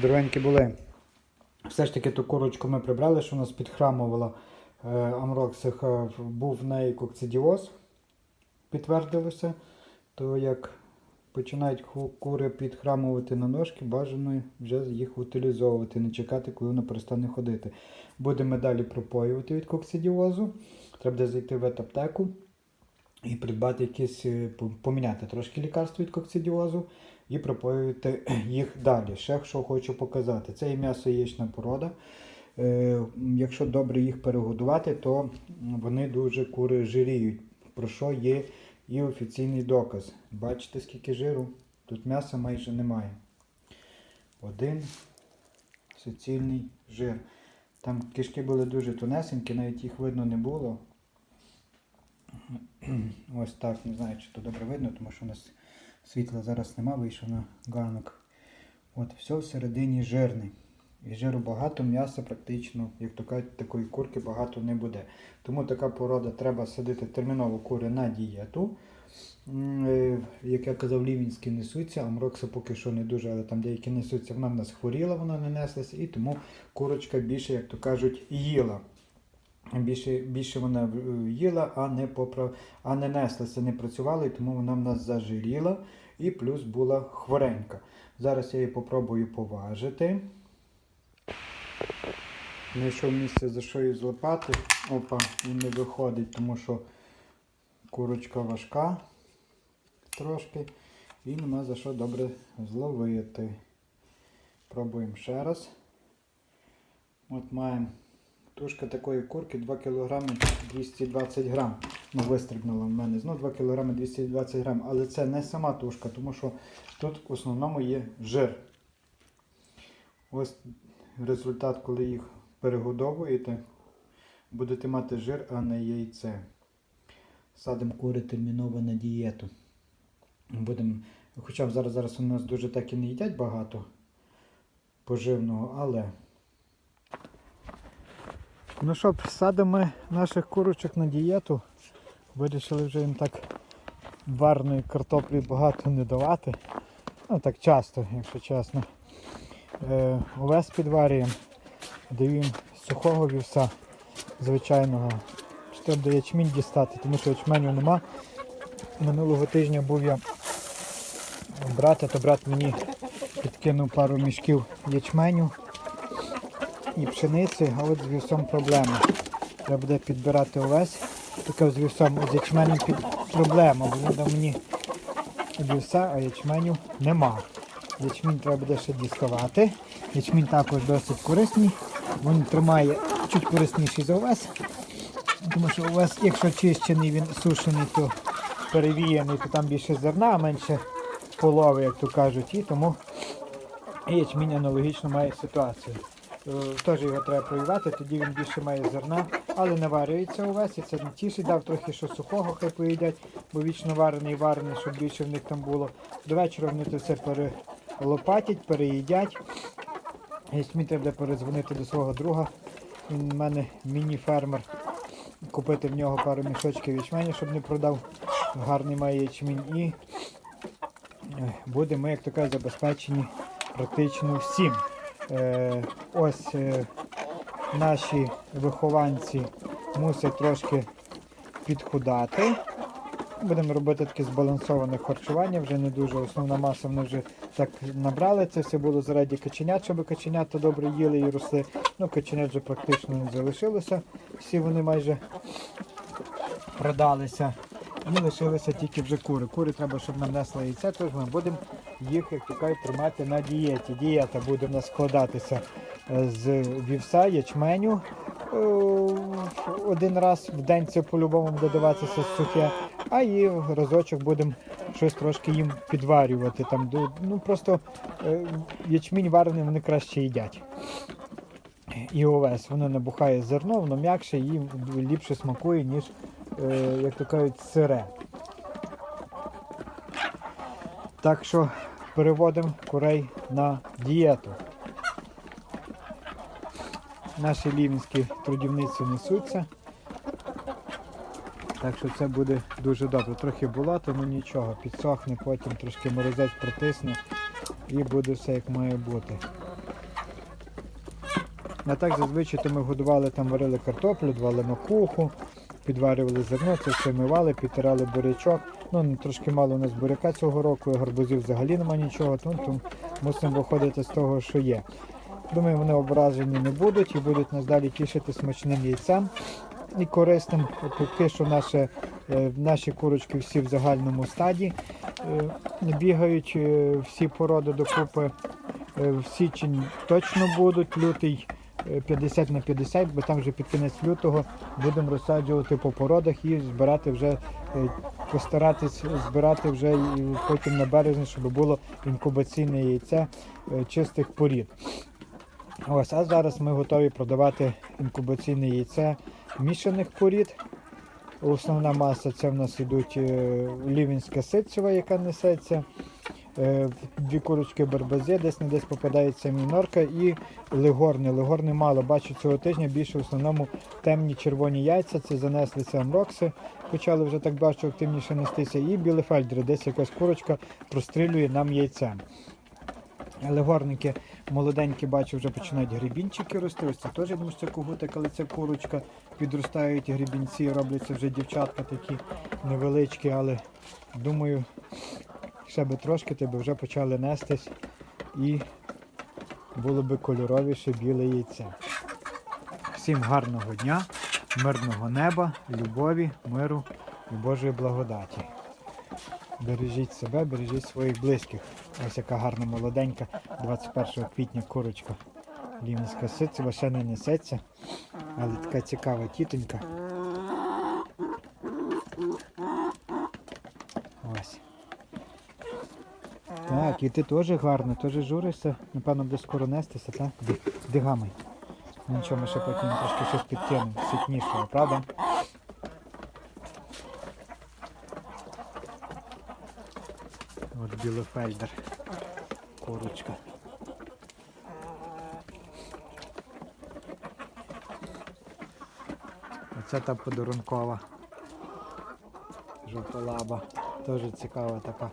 Дровенькі були. Все ж таки ту курочку ми прибрали, що нас підхрамувала е, Амроксих. е, Був в неї кокцидіоз, підтвердилося. То як починають кури підхрамувати на ножки, бажано вже їх утилізовувати, не чекати, коли вона перестане ходити. Будемо далі пропоювати від кокцидіозу. Треба зайти в ветаптеку і придбати якісь, е, поміняти трошки лікарств від кокцидіозу і пропоювати їх далі. Ще що хочу показати. Це є м'ясо яєчна порода. Е, Якщо добре їх перегодувати, то вони дуже кури жиріють. Про що є і офіційний доказ. Бачите, скільки жиру? Тут м'яса майже немає. Один суцільний жир. Там кишки були дуже тонесенькі, навіть їх видно не було. Ось так, не знаю, чи то добре видно, тому що у нас світла зараз нема, вийшов на ганок. От, все всередині жирне. І жиру багато, м'яса практично, як то кажуть, такої курки багато не буде. Тому така порода треба садити терміново кури на дієту. Е, Як я казав, лівінські несуться, амрокса поки що не дуже, але там деякі несуться. Вона в нас хворіла, вона не неслася, і тому курочка більше, як то кажуть, їла. Більше, більше вона е, їла, а не поправ... а не неслася, не працювала, і тому вона в нас зажиріла і плюс була хворенька. Зараз я її попробую поважити. Знайшов місце за що її злопати. Опа, і не виходить, тому що курочка важка трошки. І нема за що добре зловити. Пробуємо ще раз. От маємо тушка такої курки 2 кг 220 грам. Ну, вистрибнула в мене. Знову 2 кг 220 грам. Але це не сама тушка, тому що тут в основному є жир. Ось результат, коли їх перегодовуєте, будете мати жир, а не яйце. Садимо кури терміново на дієту. Будемо, хоча зараз, зараз у нас дуже так і не їдять багато поживного, але. Ну що, садимо наших курочок на дієту. Вирішили вже їм так варної картоплі багато не давати. Ну так часто, якщо чесно. Е, овес підварюємо, їм сухого вівса звичайного. Чи треба ячмінь дістати, тому що ячменю нема. Минулого тижня був я у брата, то брат мені підкинув пару мішків ячменю і пшениці, а от з вівсом проблема. Треба буде підбирати овес. Таке з вівсом з ячменем під проблема, бо він мені вівса, а ячменю нема. Ячмінь треба буде ще діставати. Ячмінь також досить корисний. Він тримає чуть корисніший за овес. Тому що овес, якщо чищений, він сушений, то перевіяний, то там більше зерна, а менше полови, як то кажуть. І тому ячмінь аналогічно має ситуацію. Е, Теж його треба проювати, тоді він більше має зерна, але не варюється увесь, і це не тішить, дав трохи що сухого, хай поїдять, бо вічно варений, варений, щоб більше в них там було. До вечора вони це все перелопатять, переїдять. Якщо мені треба перезвонити до свого друга, він у мене міні-фермер, купити в нього пару мішочків ячменю, щоб не продав. Гарний має ячмінь і е, будемо, як то кажуть, забезпечені практично всім. Е, ось е, наші вихованці мусять трошки підхудати. Будемо робити таке збалансоване харчування, вже не дуже основна маса, вони вже так набрали. Це все було заради каченят, щоб каченята добре їли і росли. Ну, каченят вже практично не залишилося. Всі вони майже продалися. І лишилися тільки вже кури. Кури треба, щоб нам несли яйце, тож ми будемо їх, як то тримати на дієті. Дієта буде в нас складатися е, з вівса, ячменю. Е, Один раз в день це по-любому буде даватися сухе, а і разочок будемо щось трошки їм підварювати. Там, ну просто е, ячмінь варений вони краще їдять. І овес, воно набухає зерно, воно м'якше і ліпше смакує, ніж, як то кажуть, сире. Так що переводимо курей на дієту. Наші лівінські трудівниці несуться. Так що це буде дуже добре. Трохи болото, ну нічого, підсохне, потім трошки морозець протисне і буде все як має бути. А так зазвичай то ми годували там, варили картоплю, давали макуху, підварювали зерно, це все мивали, підтирали бурячок. Ну, трошки мало у нас буряка цього року, гарбузів взагалі нема нічого, тому, тому мусимо виходити з того, що є. Думаю, вони ображені не будуть і будуть нас далі тішити смачним яйцем і корисним. Поки що наші, е, наші курочки всі в загальному стаді е, бігають е, всі породи докупи. В січень точно будуть, лютий 50 на 50, бо там вже під кінець лютого будемо розсаджувати по породах і збирати вже, е, постаратись збирати вже і потім на березні, щоб було інкубаційне яйце е, чистих порід. Ось, а зараз ми готові продавати інкубаційне яйце мішаних порід. Основна маса це в нас ідуть е, лівінська ситцева, яка несеться. Е, Дві курочки барбази, десь не десь попадається мінорка і легорни. Легорни мало. Бачу цього тижня більше в основному темні червоні яйця. Це занесли це амрокси. Почали вже так бачу активніше нестися. І білефельдери, десь якась курочка прострілює нам яйцем. Легорники молоденькі, бачу, вже починають грибінчики рости. Ось це теж думаю, це когутик, але це курочка. Підростають грибінці, робляться вже дівчатка такі невеличкі, але думаю, ще би трошки тебе вже почали нестись і було би кольоровіше біле яйце. Всім гарного дня, мирного неба, любові, миру і Божої благодаті. Бережіть себе, бережіть своїх близьких. Ось яка гарна молоденька 21 квітня курочка. Лівінська ситцева ще не несеться, але така цікава тітонька. Ось. Так, і ти теж гарно, теж журишся. Напевно, буде скоро нестися, так? Ди, дигамай. Ну, Нічого, ми ще потім трошки щось підкинемо, ситнішого, правда? От білофельдер. Курочка. Оце та подарункова. Жовтолаба. Теж цікава така.